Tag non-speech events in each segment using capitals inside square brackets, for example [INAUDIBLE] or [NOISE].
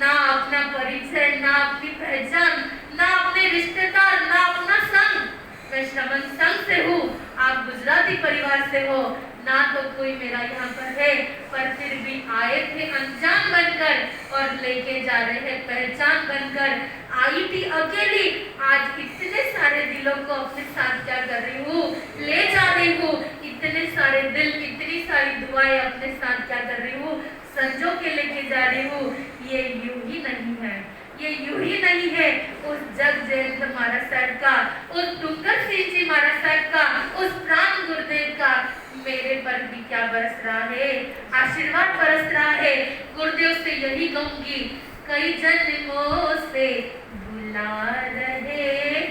ना अपना परिचय ना अपनी पहचान ना अपने रिश्तेदार ना मैं श्रवण संघ से हूँ, आप गुजराती परिवार से हो, ना तो कोई मेरा यहाँ पर है, पर फिर भी आए थे अनजान बनकर और लेके जा रहे हैं पहचान बनकर। आई थी अकेली, आज इतने सारे दिलों को अपने साथ क्या कर रही हूँ, ले जा रही हूँ, इतने सारे दिल, इतनी सारी दुआएँ अपने साथ क्या कर रही हूँ, संजो के लेके जा रही हूँ, ये यूँ ही नहीं है। ये यूँ ही नहीं है। उस जग जयंत महाराज साहब का, उस डूंगर सिंह जी महाराज साहब का, उस प्राण गुरुदेव का, मेरे पर भी क्या बरस रहा है? आशीर्वाद बरस रहा है। गुरुदेव से यही कहूँगी, कई जन्मों से बुला रहे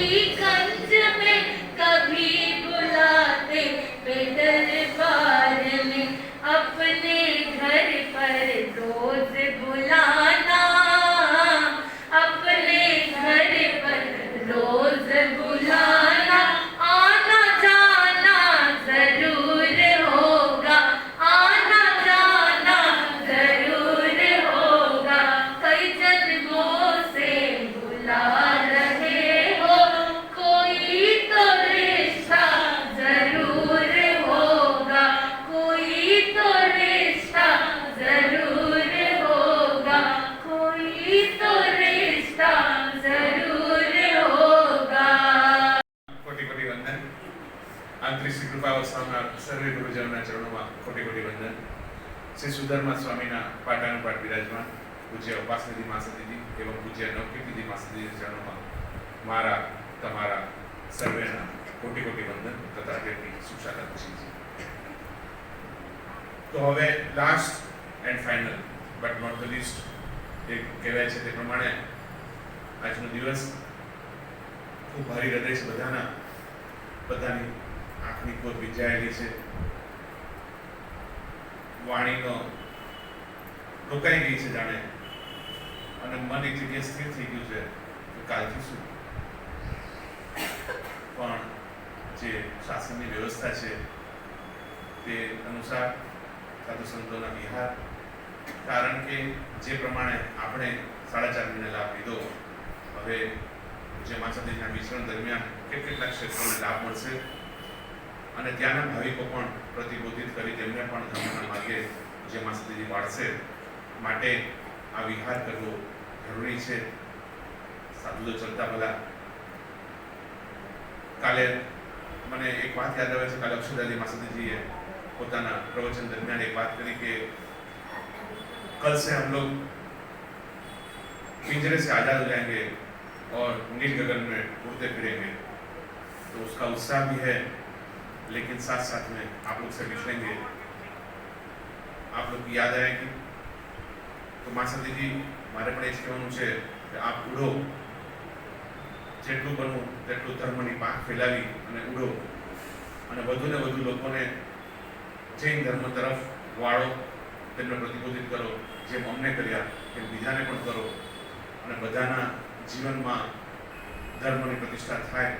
please. અવસ્થામાં સર્વે ગુરુજનોના ચરણોમાં કોટી કોટી વંદન. શ્રી સુધર્મા સ્વામીના પાટાનુપાટ બિરાજમાન પૂજ્ય ઉપાસનિધિ માસદીજી એવં પૂજ્ય નવકીર્તિજી માસદીજીના ચરણોમાં મારા, તમારા સર્વેના કોટી કોટી વંદન તથા તેમની સુશાલા ખુશી તો હવે last and final but not the least એ કહેવાય છે તે પ્રમાણે આજનો દિવસ ખૂબ ભારી હૃદય છે બધાના, બધાની આંખની ગોદ વિંજાયેલી છે. વાણીનો રોકાઈ ગઈ છે જાણે. અને મન એક જગ્યાએ સ્થિર થઈ ગયું છે કે કાલથી શું? પણ જે શાસનની વ્યવસ્થા છે તે અનુસાર સાધુ સંતોના વિહાર, કારણ કે જે પ્રમાણે આપણે સાડા ચાર મહિને લાભ લીધો, હવે જે માતાજીના મિશ્રણ દરમિયાન કેટ કેટલા ક્ષેત્રોને લાભ મળશે અને ત્યાંના ભાવિકો પણ પ્રતિબોધિત કરી તેમને પણ ધર્મના માર્ગે જે માતાજી વાળશે માટે આ વિહાર કરવો જરૂરી છે સાધુ તો ચલતા ભલા કાલે મને એક વાત યાદ આવે છે કાલે અક્ષરદાદી માસદીજીએ પોતાના પ્રવચન દરમિયાન એક વાત કરી કે कल से हम लोग पिंजरे से आजाद हो जाएंगे और नील गगन में उड़ते फिरेंगे तो उसका उत्साह भी है लेकिन साथ साथ में आप लोग से मिलेंगे आप लोग की याद आएगी તો માસદીજી મારે પણ એ જ કહેવાનું છે કે આપ ઉડો જેટલું બનવું તેટલું ધર્મની પાંખ ફેલાવી અને ઉડો અને વધુ ને વધુ લોકોને જૈન ધર્મ તરફ વાળો તેમને પ્રતિબોધિત કરો જેમ અમને કર્યા તેમ બીજાને પણ કરો અને બધાના જીવનમાં ધર્મની પ્રતિષ્ઠા થાય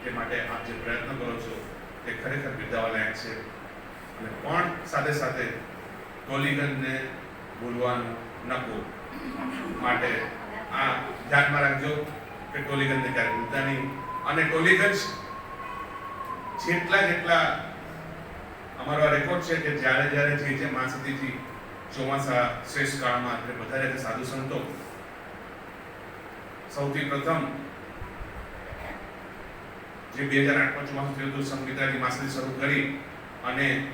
તે માટે આપ જે પ્રયત્ન કરો છો તે ખરેખર બિરદાવવા છે. અને પણ સાથે સાથે ટોલીગંજને બોલવાનું નકો માટે આ ધ્યાનમાં રાખજો કે ટોલીગંજને ક્યારે ભૂલતા નહીં. અને ટોલીગંજ જેટલા જેટલા અમારો આ રેકોર્ડ છે કે જ્યારે જ્યારે જે જે માસતીથી ચોમાસા શ્રેષ્ઠ કાળમાં એટલે બધા સાધુ સંતો સૌથી પ્રથમ જે બે હજાર આઠમાં ચોમાસું થયું હતું, સંગીતાજી માસેથી શરૂ કરી અને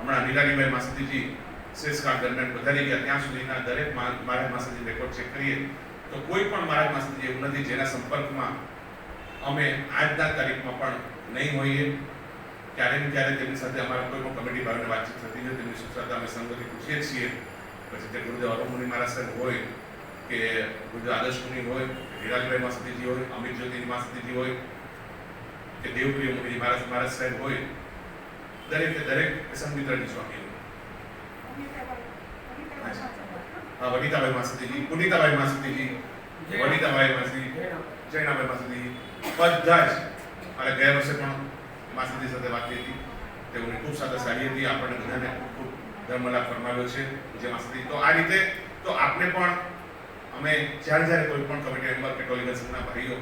હમણાં નીલાલીભાઈ માસેથીજી શ્રેષ્ઠ કાળ દરમિયાન વધારી ગયા. ત્યાં સુધીના દરેક મા- મહારાજ માસતી રેકોર્ડ ચેક કરીએ. તો કોઈ પણ મહારાજ માસેથી એવું નથી જેના સંપર્કમાં અમે આજના તારીખમાં પણ નહીં હોઈએ. ક્યારે ને ક્યારે તેમની સાથે અમારા કોઈ પણ કમિટી ભાવને વાતચીત થતી નથી તેમની સુખ અમે સંગતિ પૂછીએ છીએ. પછી તે ગુરુદેવ અરુમુનિ મહારાજ સાહેબ હોય કે ગુરુદેવ આદર્શ મુનિ હોય વિરાજભાઈ માસતીજી હોય, અમિત જ્યોતિ માસતીજી હોય કે દેવપ્રિય મુનિ મહારાજ મહારાજ સાહેબ હોય દરેકે દરેક સંમિત્રની સ્વામી હા વનિતાભાઈ માસતીજી પુનિતાભાઈ માસતીજી વનિતાભાઈ માસતી જૈનાભાઈ માસુદી બધા જ અને ગયા વર્ષે પણ માસતી સાથે વાત થઈ હતી. તેઓની ખૂબ સાથે સારી હતી. આપણને બધાને ખૂબ ધર્મલાભ ફરમાવ્યો છે જે માસતી તો આ રીતે તો આપને પણ અમે જ્યારે જ્યારે કોઈ પણ કમિટી મેમ્બર કે ટોલિગલ સંઘના ભાઈઓ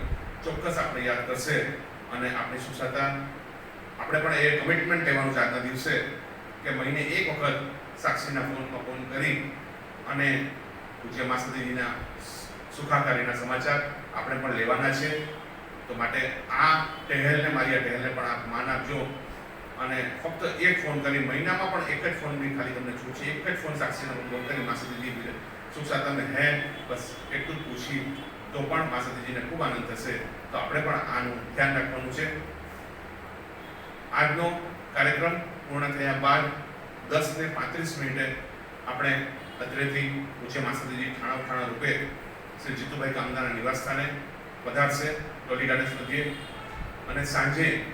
ચોક્કસ આપણે યાદ કરશે. અને આપણી સુસાતા આપણે પણ એ કમિટમેન્ટ લેવાનું છે આજના દિવસે કે મહિને એક વખત સાક્ષીના ફોનમાં ફોન કરી અને પૂજ્ય માસદેવીના સુખાકારીના સમાચાર આપણે પણ લેવાના છે. તો માટે આ ટહેલને, મારી આ ટહેલને પણ આપ માન આપજો. અને ફક્ત એક ફોન કરી, મહિનામાં પણ એક જ ફોનની ખાલી તમને છૂટ છે. એક જ ફોન સાક્ષીના ફોન કરી માસદીજી સુખ તમે હે? બસ, એટલું જ પૂછી તો પણ માસદીજીને ખૂબ આનંદ થશે. તો આપણે પણ આનું ધ્યાન રાખવાનું છે. આજનો કાર્યક્રમ પૂર્ણ થયા બાદ દસ ને પાંત્રીસ મિનિટે આપણે અત્રેથી પૂજ્ય માસદીજી ઠાણા ઠાણા રૂપે શ્રી જીતુભાઈ કામદારના નિવાસ સ્થાને પધારશે. ટોલી ગાર્ડન સુધી. અને સાંજે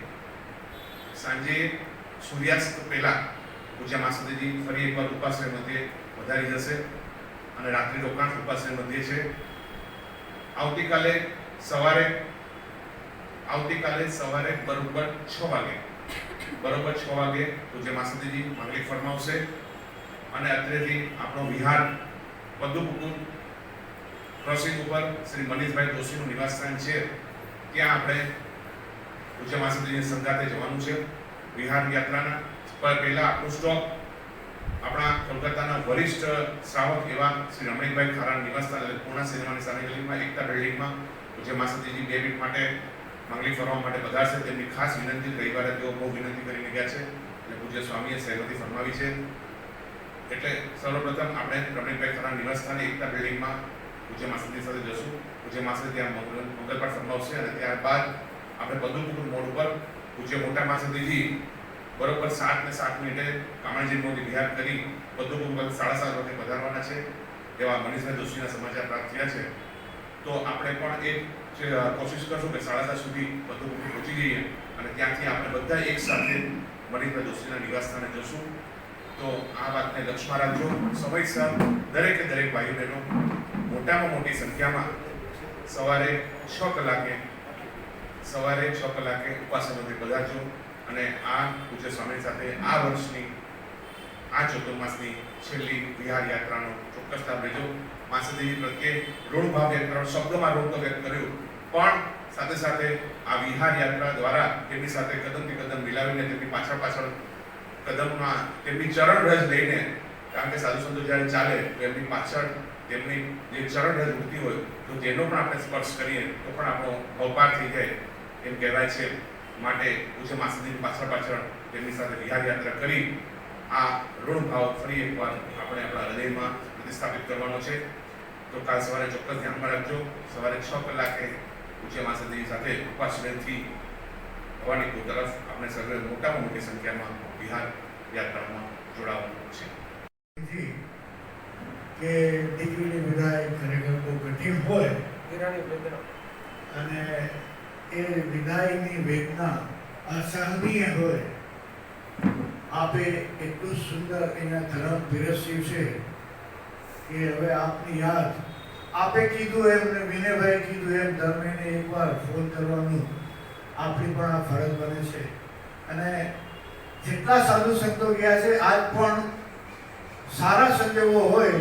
સાંજે સૂર્યાસ્ત પહેલાં પૂજ્ય માસુદીજી ફરી એકવાર ઉપાશ્રય મધ્યે વધારી જશે. અને રાત્રિ રોકાણ ઉપાશ્રય મધ્યે છે. આવતીકાલે સવારે આવતીકાલે સવારે બરોબર છ વાગે. બરોબર છ વાગે પૂજ્ય માસદીજી માંગલિક ફરમાવશે અને અત્રેથી આપણો વિહાર પદ્મપુકુર ક્રોસિંગ ઉપર શ્રી મનીષભાઈ જોશીનું નિવાસસ્થાન છે. ત્યાં આપણે પૂજ્ય માસદીની સંગાતે જવાનું છે. વિહાર યાત્રાના પર પહેલા આપણું સ્ટોક આપણા કોલકાતાના વરિષ્ઠ શ્રાવક એવા શ્રી રમણીકભાઈ ખારા નિવાસસ્થાન પૂર્ણા સિનેમાની સામે ગલીમાં, એકતા બિલ્ડિંગમાં પૂજ્ય માસદીજી બે મિનિટ માટે માંગણી ફરવા માટે પધારશે, તેમની ખાસ વિનંતી રવિવારે તેઓ બહુ વિનંતી કરીને ગયા છે અને પૂજ્ય સ્વામીએ સહેમતી ફરમાવી છે. એટલે સર્વપ્રથમ આપણે રમણીકભાઈ ખારા નિવાસસ્થાને એકતા બિલ્ડિંગમાં પૂજ્ય માસદી સાથે જશું. પૂજ્ય માસદી ત્યાં મંગળપાઠ ફરમાવશે અને ત્યારબાદ આપણે પદુપુર મોડ ઉપર પૂજ્ય મોટા માસદીજી બરોબર સાત ને સાત મિનિટે કામણજી મોદી વિહાર કરી પદુપુર પર સાડા સાત વાગે વધારવાના છે. એવા મનીષભાઈ જોશીના સમાચાર પ્રાપ્ત થયા છે. તો આપણે પણ એ કોશિશ કરશું કે સાડા સાત સુધી પદુપુર પહોંચી જઈએ અને ત્યાંથી આપણે બધા એક સાથે મનીષભાઈ જોશીના નિવાસસ્થાને જશું. તો આ વાતને લક્ષમાં રાખજો. સમયસર દરેકે દરેક ભાઈ બહેનો મોટામાં મોટી સંખ્યામાં સવારે છ કલાકે, સવારે છ કલાકે ઉપાસનાથી પધારજો. અને આ પૂજ્ય સ્વામી સાથે આ વર્ષની આ ચોતુર્માસની છેલ્લી વિહાર યાત્રાનો ચોક્કસ લાભ લેજો. માસદેવી પ્રત્યે ઋણ ભાવ વ્યક્ત કરવાનો શબ્દમાં ઋણ તો વ્યક્ત કર્યું. પણ સાથે સાથે આ વિહાર યાત્રા દ્વારા તેમની સાથે કદમથી કદમ મિલાવીને તેમની પાછળ પાછળ કદમમાં તેમની ચરણ રજ લઈને, કારણ કે સાધુ સંતો જ્યારે ચાલે તો એમની પાછળ તેમની જે ચરણ રજ ઉઠતી હોય, તો તેનો પણ આપણે સ્પર્શ કરીએ, તો પણ આપણો ભવપાર થઈ જાય એમ કહેવાય છે. માટે પૂજ્ય માસદીની પાછળ પાછળ તેમની સાથે વિહાર યાત્રા કરી આ ઋણ ભાવ ફરી એકવાર આપણે આપણા હૃદયમાં પ્રતિસ્થાપિત કરવાનો છે. તો કાલ સવારે ચોક્કસ ધ્યાનમાં રાખજો. સવારે છ કલાકે પૂજ્ય માસદેવી સાથે ઉપાસનથી ભવાનીપુર તરફ આપણે સર્વે મોટામાં મોટી સંખ્યામાં બિહાર યાત્રામાં જોડાવાનું છે. કે દીકરીની વિદાય ખરેખર બહુ કઠિન હોય અને એ વિદાયની વેદના અસહનીય હોય આપે એટલું સુંદર એના ધર્મ પીરસ્યું છે કે હવે આપની યાદ. આપે કીધું એમ ને વિનયભાઈ કીધું એમ, ધર્મેને એકવાર ફોન કરવાનું આપણી પણ આ ફરજ બને છે. અને જેટલા સાધુ સંતો ગયા છે, આજ પણ સારા સંજોગો હોય,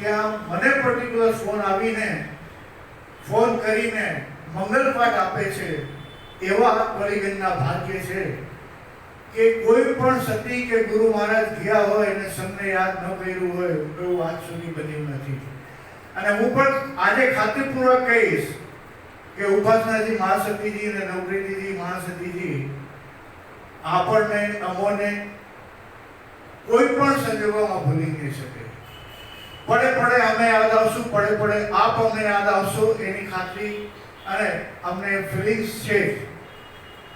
ત્યાં મને પર્ટિક્યુલર ફોન આવીને ફોન કરીને મંગલ પાઠ આપે છે, એવા પરિગણના ભાગ્ય છે. કે કોઈ પણ સતી કે ગુરુ મહારાજ ગયા હોય અને સમને યાદ ન કર્યું હોય એવું આજ સુધી બન્યું નથી. અને હું પણ આજે ખાતરીપૂર્વક કહીશ કે ઉપાસનાજી મહાશક્તિજી અને નવગ્રતીજી મહાશક્તિજી આપણને, અમોને કોઈ પણ સંજોગોમાં ભૂલી નહીં શકે. પડે પડે અમે યાદ આવશું, પડે પડે આપ અમને યાદ આવશો એની ખાતરી અને અમને ફિલિંગ્સ છે.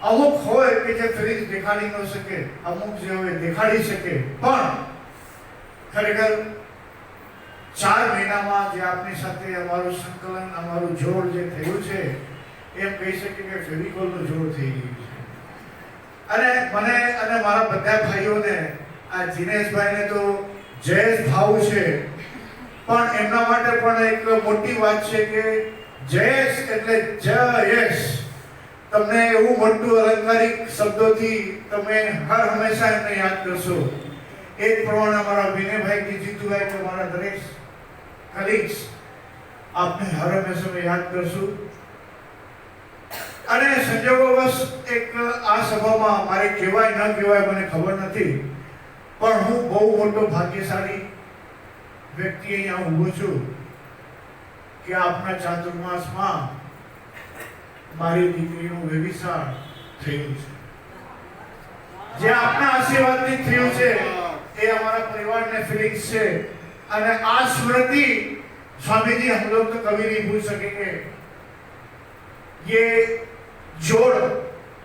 અમુક હોય કે જે ફ્રીજ દેખાડી ન શકે, અમુક જે હોય દેખાડી શકે. પણ ખરેખર ચાર મહિનામાં જે આપની સાથે અમારું સંકલન, અમારું જોડ જે થયું છે, એમ કહી શકીએ કે ફેવિકોલનું જોડ થઈ ગયું છે. અને મને અને મારા બધા ભાઈઓને, આ જીનેશભાઈને તો જયેશ ભાવ છે, પણ એમના માટે પણ એક મોટી વાત છે કે જયેશ એટલે જયેશ. તમને એવું મોટું અલંકારિક શબ્દોથી તમે હર હંમેશા એમને યાદ કરશો. એ જ પ્રમાણે અમારા વિનયભાઈ કે જીતુભાઈ કે મારા દરેક કલીગ્સ આપને હર હંમેશા યાદ કરશું. અને સંજોગોવશ એક આ સભામાં મારે કહેવાય, ન કહેવાય મને ખબર નથી. પણ હું બહુ મોટો ભાગ્યશાળી વ્યક્તિ અહીંયા ઊભો છું કે આપના ચાતુર્માસમાં મારી દીકરીનું વ્યભિચાર થયું છે જે આપના આશીર્વાદથી થયું છે એ અમારા પરિવારને ફિલિંગ્સ છે અને આ સ્મૃતિ स्वामी जी हम लोग तो कभी नहीं भूल सकेंगे ये जोड़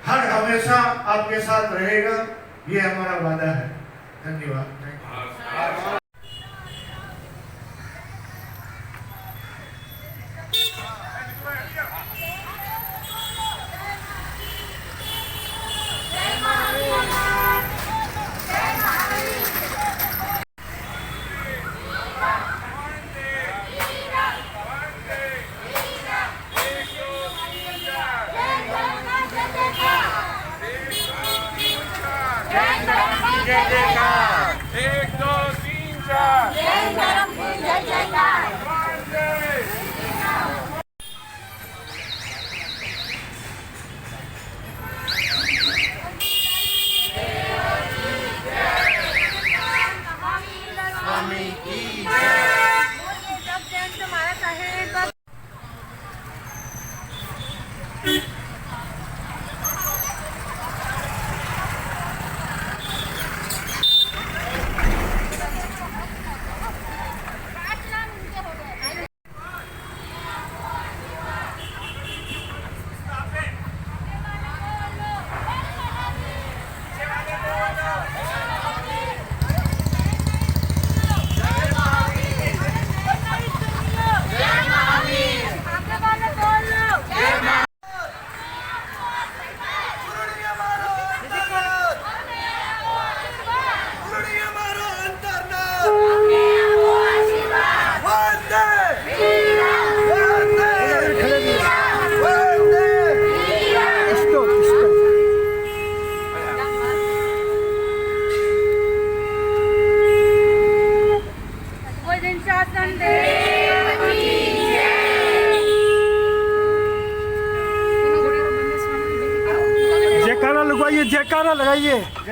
हर हमेशा आपके साथ रहेगा ये हमारा वादा है धन्यवाद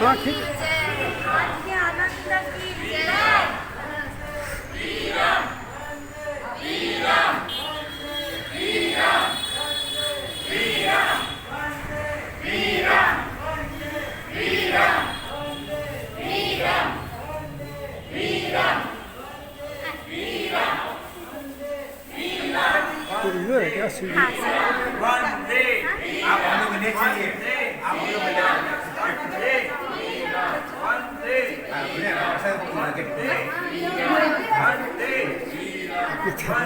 हाँ ठीक है [LAUGHS] Yeter.